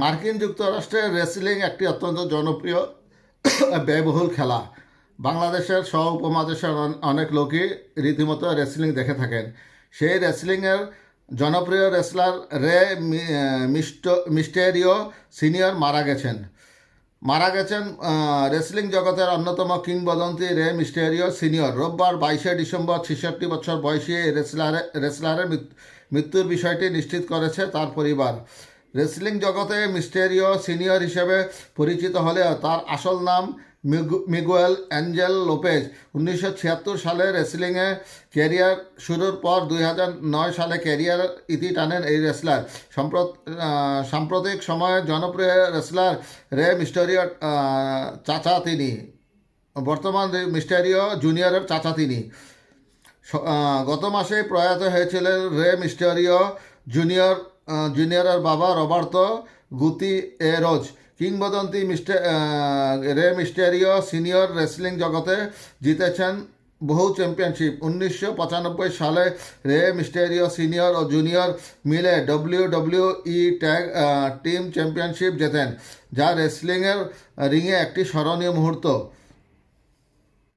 মার্কিন যুক্তরাষ্ট্রের রেসলিং একটি অত্যন্ত জনপ্রিয় ব্যয়বহুল খেলা। বাংলাদেশের সহ উপমহাদেশের অনেক লোকই রীতিমতো রেসলিং দেখে থাকেন। সেই রেসলিংয়ের জনপ্রিয় রেসলার রে মিস্টেরিও সিনিয়র মারা গেছেন। মারা গেছেন রেসলিং জগতের অন্যতম কিংবদন্তি রে মিস্টেরিও সিনিয়র। রোববার বাইশে ডিসেম্বর ছেষট্টি বছর বয়সী রেসলারে রেসলারের মৃত্যুর বিষয়টি নিশ্চিত করেছে তার পরিবার। রেসলিং জগতে মিস্টেরিও সিনিয়র হিসেবে পরিচিত হলেও তার আসল নাম মিগু- মিগুয়েল অ্যাঞ্জেল লোপেজ। উনিশশো ছিয়াত্তর সালে রেসলিংয়ে ক্যারিয়ার শুরুর পর দুই সালে ক্যারিয়ার ইতি টানেন এই রেসলার। সম্প্রত সাম্প্রতিক সময়ে জনপ্রিয় রেসলার রে মিস্টেরিও চাচা তিনি। বর্তমান মিস্টেরিও জুনিয়রের চাচা তিনি। গত মাসে প্রয়াত হয়েছিলেন রে মিস্টেরিও জুনিয়র জুনিয়রের বাবা রবার্তো গুতি এ রোজ কিংবদন্তি মিস্টে রে মিস্টেরিও সিনিয়র রেসলিং জগতে জিতেছেন বহু চ্যাম্পিয়নশিপ উনিশশো পঁচানব্বই সালে রে মিস্টেরিও সিনিয়র ও জুনিয়র মিলে W W E tag team championship জেতেন, যা রেসলিংয়ের রিংয়ে একটি স্মরণীয় মুহূর্ত